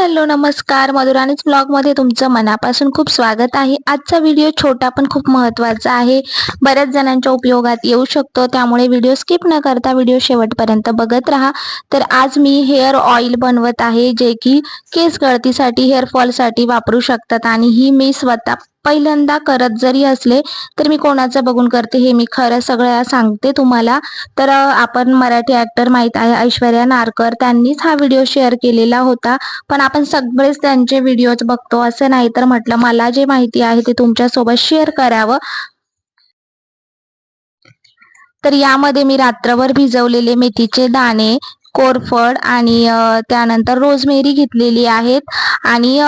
Hello नमस्कार. मधुराणीच ब्लॉगमध्ये तुमचं मनापासून खूप स्वागत आहे. आजचा व्हिडिओ छोटा पण खूप महत्त्वाचा आहे. बऱ्याच जणांच्या उपयोगात येऊ शकतो. त्यामुळे व्हिडिओ स्किप न करता व्हिडिओ शेवटपर्यंत बघत राहा. तर आज मी हेअर ऑइल बनवत आहे जे की केस गळतीसाठी हेअरफॉलसाठी वापरू शकतात. आणि ही मी स्वतः पहिल्यांदा करत जरी असले तर मी कोणाचं बघून करते हे मी खरं सगळं सांगते तुम्हाला. तर आपण मराठी ऍक्टर माहीत आहे ऐश्वर्या नारकर. त्यांनीच हा व्हिडिओ शेअर केलेला होता. पण आपण सगळेच त्यांचे व्हिडिओज बघतो असं नाही तर म्हटलं मला जे माहिती आहे ते तुमच्यासोबत शेअर करावं. तर यामध्ये मी रात्रभर भिजवलेले मेथीचे दाणे कोरफड आणि त्यानंतर रोजमेरी घेतलेली आहेत. आणि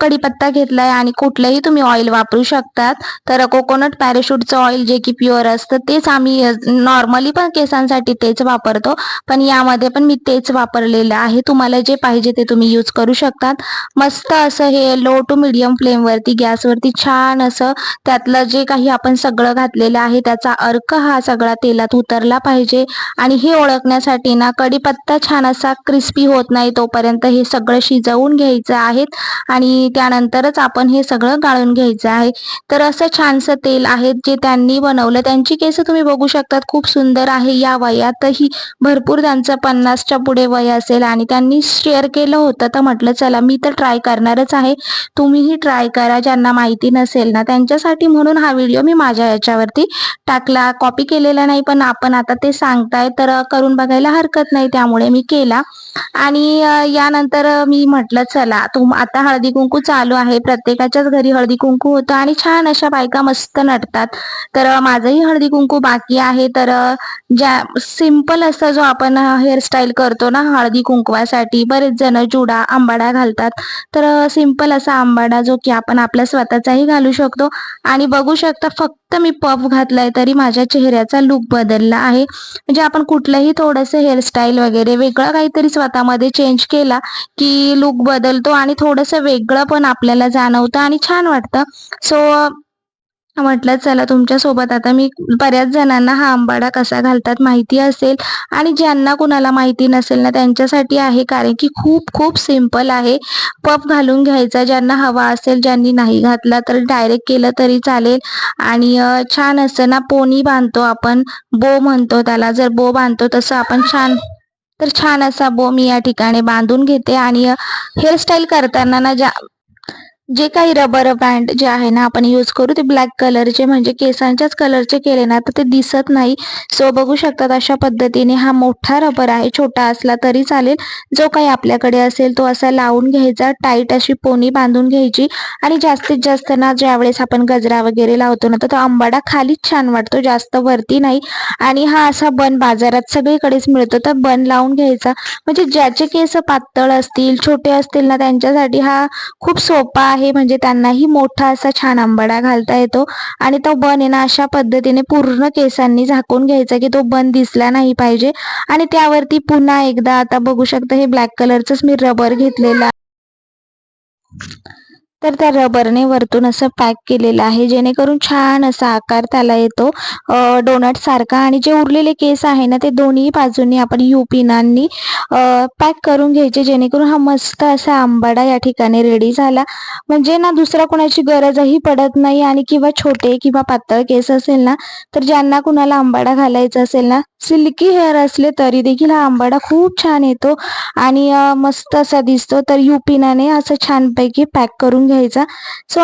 कढीपत्ता घेतलाय आणि कुठलंही तुम्ही ऑइल वापरू शकतात. तर कोकोनट पॅराशूटचं ऑइल जे की प्युअर असतं तेच आम्ही नॉर्मली पण केसांसाठी तेच वापरतो. पण यामध्ये पण मी तेच वापरलेलं आहे. तुम्हाला जे पाहिजे ते तुम्ही यूज करू शकतात. मस्त असं हे लो टू मिडियम फ्लेमवरती गॅसवरती छान असं त्यातलं जे काही आपण सगळं घातलेलं आहे त्याचा अर्क हा सगळा तेलात उतरला पाहिजे. आणि हे ओळखण्यासाठी ना कढीपत्ता आत्ता छान असा क्रिस्पी होत नाही तोपर्यंत हे सगळं शिजवून घ्यायचं आहे आणि त्यानंतरच आपण हे सगळं गाळून घ्यायचं आहे. तर असं छानसं तेल आहे जे त्यांनी बनवलं. त्यांची केस तुम्ही बघू शकतात खूप सुंदर आहे या वयातही. भरपूर त्यांचं पन्नासच्या पुढे वय असेल आणि त्यांनी शेअर केलं होतं. तर म्हटलं चला मी तर ट्राय करणारच आहे. तुम्हीही ट्राय करा. ज्यांना माहिती नसेल ना त्यांच्यासाठी म्हणून हा व्हिडिओ मी माझ्या याच्यावरती टाकला. कॉपी केलेला नाही पण आपण आता ते सांगताय. तर करून बघायला हरकत नाही त्यामुळे. मी केला. आणि यानंतर मी म्हटलं चला तुम आता हळदी कुंकू चालू आहे. प्रत्येकाच्याच घरी हळदी कुंकू होतं आणि छान अशा बायका मस्त नटतात. तर माझंही हळदी कुंकू बाकी आहे. तर ज्या सिंपल असं जो आपण हेअरस्टाईल करतो ना हळदी कुंकवासाठी बरेच जण जुडा आंबाडा घालतात. तर सिंपल असा आंबाडा जो की आपण आपल्या स्वतःचाही घालू शकतो. आणि बघू शकता फक्त मी पफ घातलाय तरी माझ्या चेहऱ्याचा लुक बदलला आहे. म्हणजे आपण कुठलंही थोडंसं हेअरस्टाईल वगैरे वेगळं काहीतरी स्वतःमध्ये चेंज केला की लुक बदलतो आणि थोडंसं वेगळं पण आपल्याला जाणवतं आणि छान वाटतं. सो म्हटलं चला तुमच्यासोबत आता मी बऱ्याच जणांना हा आंबाडा कसा घालतात माहिती असेल आणि ज्यांना कुणाला माहिती नसेल ना त्यांच्यासाठी आहे. कारण की खूप खूप सिंपल आहे. पफ घालून घ्यायचा ज्यांना हवा असेल ज्यांनी नाही घातला तर डायरेक्ट केलं तरी चालेल. आणि छान असं ना पोनी बांधतो आपण बो म्हणतो त्याला. जर बो बांधतो तसं आपण छान तर छान असा बो मी या ठिकाणी बांधून घेते. आणि हेअरस्टाईल करताना ना ज्या जे काही रबर बँड जे आहे ना आपण यूज करू ते ब्लॅक कलरचे म्हणजे केसांच्याच कलरचे केले ना तर ते दिसत नाही. सो बघू शकतात अशा पद्धतीने हा मोठा रबर आहे छोटा असला तरी चालेल. जो काही आपल्याकडे असेल तो असा लावून घ्यायचा टाईट अशी पोनी बांधून घ्यायची. आणि जास्तीत जास्त ना ज्यावेळेस आपण गजरा वगैरे लावतो ना तर तो आंबाडा खालीच छान वाटतो जास्त वरती नाही. आणि हा असा बन बाजारात सगळीकडेच मिळतो तर बन लावून घ्यायचा. म्हणजे ज्याचे केस पातळ असतील छोटे असतील ना त्यांच्यासाठी हा खूप सोपा आहे म्हणजे त्यांनाही मोठा असा छान आंबाडा घालता येतो. आणि तो बन आहे ना अशा पद्धतीने पूर्ण केसांनी झाकून घ्यायचा की तो बन दिसला नाही पाहिजे. आणि त्यावरती पुन्हा एकदा आता बघू शकता हे ब्लॅक कलरच मी रबर घेतलेला तर त्या रबरने वरतून असं पॅक केलेलं आहे. जेणेकरून छान असा आकार त्याला येतो. डोनट सारखा आणि जे उरलेले केस आहे ना ते दोन्ही बाजूनी आपण यू पिनांनी पॅक करून घ्यायचे. जेणेकरून हा मस्त असा आंबाडा या ठिकाणी रेडी झाला. म्हणजे ना दुसरा कोणाची गरजही पडत नाही आणि किंवा छोटे किंवा पातळ केस असेल ना तर ज्यांना कुणाला आंबाडा घालायचा असेल ना सिल्की हेअर असले तरी देखील हा आंबाडा खूप छान येतो. आणि मस्त असा दिसतो. तर युपिनाने असं छानपैकी पॅक करून घ्यायचा. सो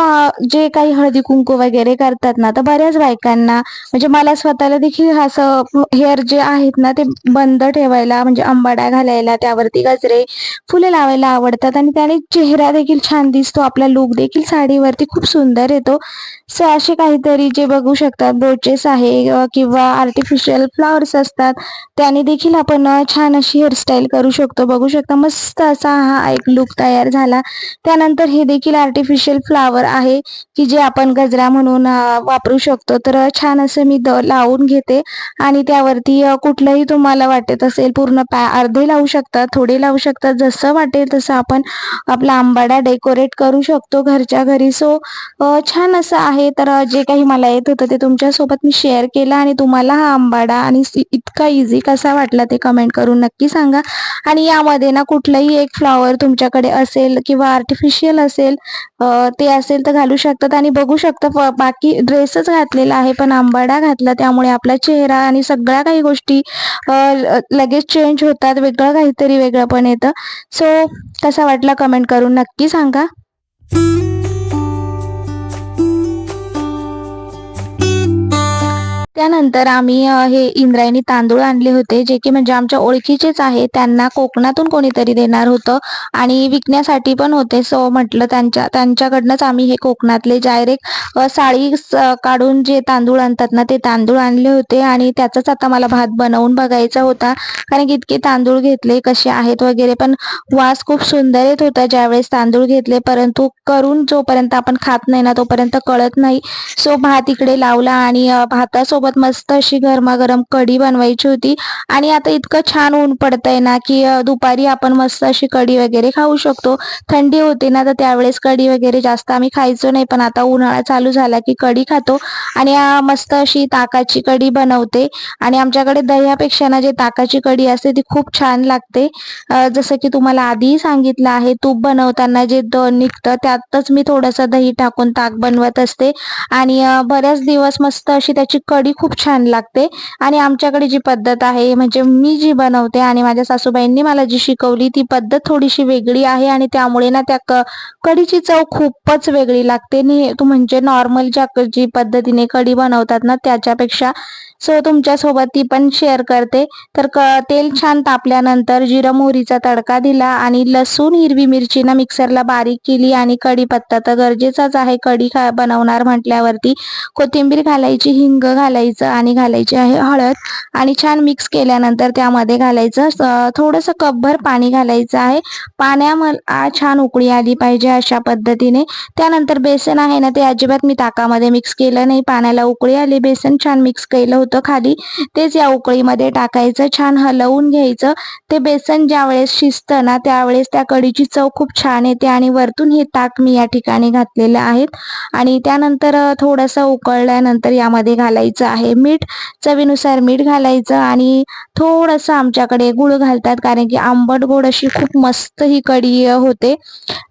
जे काही हळदी कुंकू वगैरे करतात ना तर बऱ्याच बायकांना म्हणजे मला स्वतःला देखील असं हेअर जे आहेत ना ते बंद ठेवायला म्हणजे आंबाडा घालायला त्यावरती गजरे फुले लावायला आवडतात आणि त्याने चेहरा देखील छान दिसतो. आपला लुक देखील साडीवरती खूप सुंदर येतो. सो असे काहीतरी जे बघू शकतात ब्रोचेस आहे किंवा आर्टिफिशियल फ्लॉवर्स असतात त्याने देखील आपण छान अशी हेअरस्टाईल करू शकतो. बघू शकता मस्त असा हा एक लुक तयार झाला. त्यानंतर हे देखील आर्टिफिशियल फ्लावर आहे की जे आपण गजरा म्हणून वापरू शकतो. तर छान असं मी द लावून घेते. आणि त्यावरती कुठलंही तुम्हाला वाटत असेल पूर्ण पॅ अर्धे लावू शकतात थोडे लावू शकतात जसं वाटेल तसं आपण आपला आंबाडा डेकोरेट करू शकतो घरच्या घरी. सो छान असं आहे. तर जे काही मला येत होतं ते तुमच्यासोबत मी शेअर केलं आणि तुम्हाला हा आंबाडा आणि इतका इझी कसा वाटला ते कमेंट करून नक्की सांगा. आणि यामध्ये ना कुठलंही एक फ्लॉवर तुमच्याकडे असेल किंवा आर्टिफिशियल असेल ते असेल तर घालू शकतात आणि बघू शकता बाकी ड्रेसच घातलेला आहे पण आंबाडा घातला त्यामुळे आपला चेहरा आणि सगळ्या काही गोष्टी लगेच चेंज होतात वेगळं काहीतरी वेगळं पण येतं. सो कसा वाटला कमेंट करून नक्की सांगा. त्यानंतर आम्ही हे इंद्रायणी तांदूळ आणले होते जे की म्हणजे आमच्या ओळखीचेच आहे. त्यांना कोकणातून कोणीतरी देणार होतं आणि विकण्यासाठी पण होते. सो म्हटलं त्यांच्या त्यांच्याकडनंच आम्ही हे कोकणातले डायरेक्ट साळी काढून जे तांदूळ आणतात ना ते तांदूळ आणले होते आणि त्याचाच आता मला भात बनवून बघायचा होता. कारण की इतके तांदूळ घेतले कसे आहेत वगैरे पण वास खूप सुंदर येत होता ज्यावेळेस तांदूळ घेतले. परंतु करून जोपर्यंत आपण खात नाही ना तोपर्यंत कळत नाही. सो भात इकडे लावला आणि भातासोबत मस्त अशी गरमागरम कढी बनवायची होती. आणि आता इतकं छान ऊन पडतंय ना की दुपारी आपण मस्त अशी कढी वगैरे खाऊ शकतो. थंडी होती ना तर त्यावेळेस कढी वगैरे जास्त आम्ही खायचो नाही पण आता उन्हाळा चालू झाला की कढी खातो. आणि मस्त अशी ताकाची कढी बनवते. आणि आमच्याकडे दह्यापेक्षा ना जे ताकाची कढी असते ती खूप छान लागते. जसं की तुम्हाला आधीही सांगितलं आहे तूप बनवताना जे द निघतं त्यातच मी थोडंसं दही टाकून ताक बनवत असते. आणि बऱ्याच दिवस मस्त अशी त्याची कढी खूप छान लागते. आणि आमच्याकडे जी पद्धत आहे म्हणजे मी जी बनवते आणि माझ्या सासूबाईंनी मला जी शिकवली ती पद्धत थोडीशी वेगळी आहे आणि त्यामुळे ना त्या कढीची चव खूपच वेगळी लागते. म्हणजे नॉर्मल ज्या जी पद्धतीने कढी बनवतात ना त्याच्यापेक्षा सो तुमच्यासोबत ती पण शेअर करते. तर क तेल छान तापल्यानंतर जिरं मोहरीचा तडका दिला आणि लसूण हिरवी मिरची ना मिक्सरला बारीक केली आणि कढीपत्ता तर गरजेचाच आहे. कढी खा बनवणार म्हटल्यावरती कोथिंबीर घालायची हिंग घालायचं आणि घालायची आहे हळद आणि छान मिक्स केल्यानंतर त्यामध्ये घालायचं थोडंसं कपभर पाणी घालायचं आहे. पाण्यामध्ये छान उकळी आली पाहिजे अशा पद्धतीने. त्यानंतर बेसन आहे ना ते अजिबात मी ताकामध्ये मिक्स केलं नाही. पाण्याला उकळी आली बेसन छान मिक्स केलं होतं. खाली. तेच या उकळीमध्ये टाकायचं छान हलवून घ्यायचं. ते बेसन ज्या वेळेस शिजतं ना त्यावेळेस त्या कढीची चव खूप छान येते आणि वरतून हे ताक मी या ठिकाणी घातलेलं आहे. आणि त्यानंतर थोडंसं उकळल्यानंतर यामध्ये घालायचं आहे मीठ. चवीनुसार मीठ घालायचं आणि थोडंसं आमच्याकडे गुळ घालतात कारण की आंबट गोड अशी खूप मस्त ही कढी होते.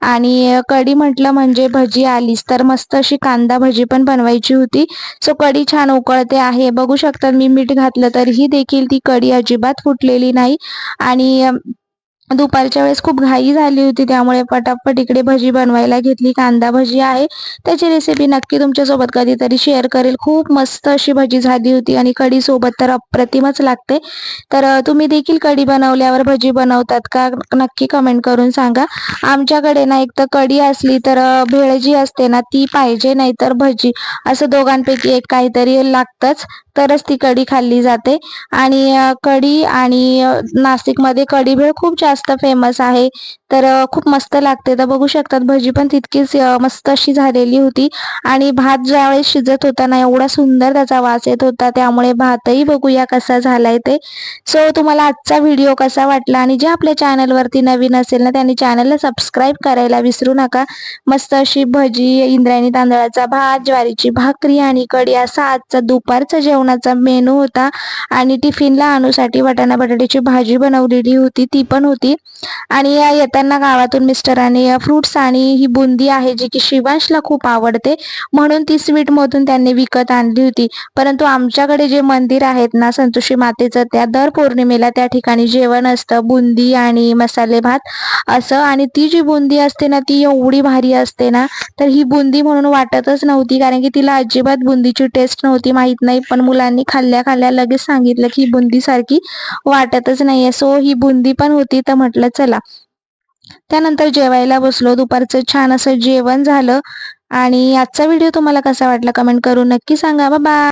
आणि कढी म्हटलं म्हणजे भजी आलीच तर मस्त अशी कांदा भजी पण बनवायची होती. सो कढी छान उकळते आहे. बघू शकतात. मी मीठ घातलं तरीही देखील ती कढी अजिबात फुटलेली नाही. आणि दुपारच्या वेळेस खूप घाई झाली होती. त्यामुळे पटापट इकडे भजी बनवायला घेतली. कांदा भजी आहे. त्याची रेसिपी नक्की तुमच्यासोबत कधीतरी शेअर करेल. खूप मस्त अशी भजी झाली होती आणि कढी सोबत तर अप्रतिमच लागते. तर तुम्ही देखील कढी बनवल्यावर भजी बनवतात का? नक्की कमेंट करून सांगा. आमच्याकडे ना एक तर कढी असली तर भेळ जी असते ना ती पाहिजे नाही तर भजी. असं दोघांपैकी एक काहीतरी लागतंच. तरच ती कढी खाल्ली जाते. आणि कढी आणि नाशिकमध्ये कढी भेळ खूप जास्त फेमस आहे. तर खूप मस्त लागते. तर बघू शकतात भजी पण तितकीच मस्त अशी झालेली होती. आणि भात ज्यावेळेस शिजत होता ना एवढा सुंदर त्याचा वास येत होता. त्यामुळे भातही बघूया कसा झालाय ते. सो तुम्हाला आजचा व्हिडिओ कसा वाटला? आणि जे आपल्या चॅनलवरती नवीन असेल ना त्यांनी चॅनलला सबस्क्राईब करायला विसरू नका. मस्त अशी भजी इंद्रायणी तांदळाचा भात ज्वारीची भाकरी आणि कढी असा आजचा दुपारचा जेवणाचा मेनू होता. आणि टिफिनला आणूसाठी वाटाणा बटाट्याची भाजी बनवलेली होती ती पण होती. आणि त्यांना गावातून मिस्टरांनी फ्रुट्स आणि ही बुंदी आहे जी की शिवांशला खूप आवडते. म्हणून ती स्वीटमधून त्यांनी विकत आणली होती. परंतु आमच्याकडे जे मंदिर आहेत ना संतोषी मातेचं त्या दर पौर्णिमेला त्या ठिकाणी जेवण असतं. बुंदी आणि मसाले भात असं. आणि ती जी बुंदी असते ना ती एवढी भारी असते ना तर ही बुंदी म्हणून वाटतच नव्हती. कारण की तिला अजिबात बुंदीची टेस्ट नव्हती माहीत नाही. पण मुलांनी खाल्ल्या खाल्ल्या लगेच सांगितलं की बुंदी सारखी वाटतच नाहीये. सो ही बुंदी पण होती तर म्हटलं चला. त्यानंतर जेवायला बसलो. दुपारचं छान असं जेवण झालं. आणि आजचा व्हिडिओ तुम्हाला कसा वाटला कमेंट करून नक्की सांगा. बाबा